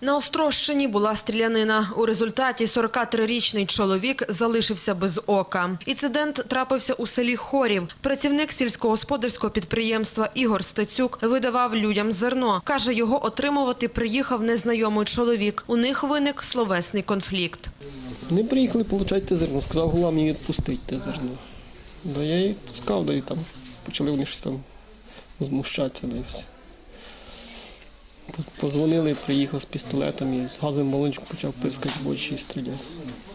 На Острощині була стрілянина. У результаті 43-річний чоловік залишився без ока. Інцидент трапився у селі Хорів. Працівник сільськогосподарського підприємства Ігор Стецюк видавав людям зерно. Каже, його отримувати приїхав незнайомий чоловік. У них виник словесний конфлікт. Не приїхали получати зерно. Сказав, голова мені відпустить зерно. Да я її пускав, да і там почали вони щось там змущатися, да. Позвонили, приїхав з пістолетом і з газовим балончиком почав пирскати в очі і стріляти.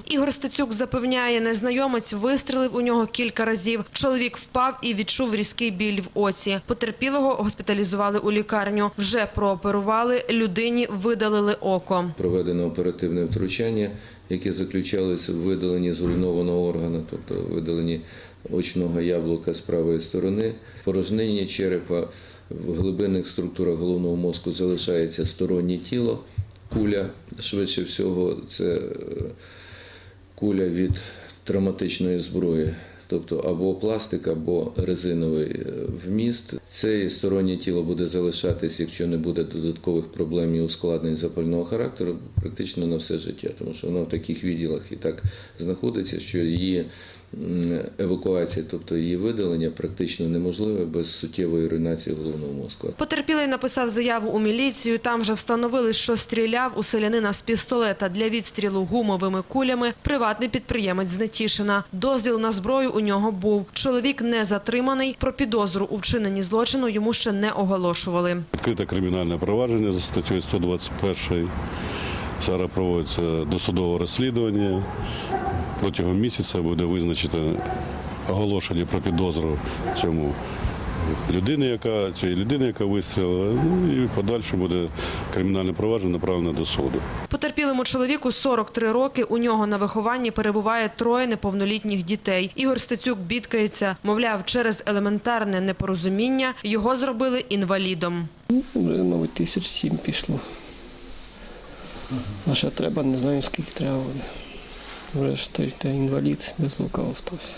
Ігор Стецюк запевняє, незнайомець вистрелив у нього кілька разів. Чоловік впав і відчув різкий біль в оці. Потерпілого госпіталізували у лікарню. Вже прооперували, людині видалили око. Проведено оперативне втручання, яке заключалося в видаленні зруйнованого органу, тобто видаленні очного яблука з правої сторони, порожнення черепа. В глибинних структурах головного мозку залишається стороннє тіло, куля, швидше всього, це е, куля від травматичної зброї, тобто або пластик, або резиновий е, вміст. Це стороннє тіло буде залишатись, якщо не буде додаткових проблем і ускладнень запального характеру, практично на все життя, тому що вона в таких відділах і так знаходиться, що її евакуація, тобто її видалення, практично неможливе без суттєвої руйнації головного мозку. Потерпілий написав заяву у міліцію. Там же встановили, що стріляв у селянина з пістолета для відстрілу гумовими кулями приватний підприємець з. Дозвіл на зброю у нього був. Чоловік не затриманий. Про підозру у вчиненні злочину йому ще не оголошували. Відкрите кримінальне провадження за статтею 121. Зараз проводиться досудове розслідування. Протягом місяця буде визначено оголошення про підозру цьому людини, яка цієї людини, яка вистрілила. Ну і подальше буде кримінальне провадження направлене до суду. Потерпілому чоловіку 43 роки. У нього на вихованні перебуває троє неповнолітніх дітей. Ігор Стецюк бідкається. Мовляв, через елементарне непорозуміння його зробили інвалідом. Ну, Вже, мабуть, тисяч сім пішло. А ще треба, не знаю скільки треба буде. Вже той, той інвалід без ока остався.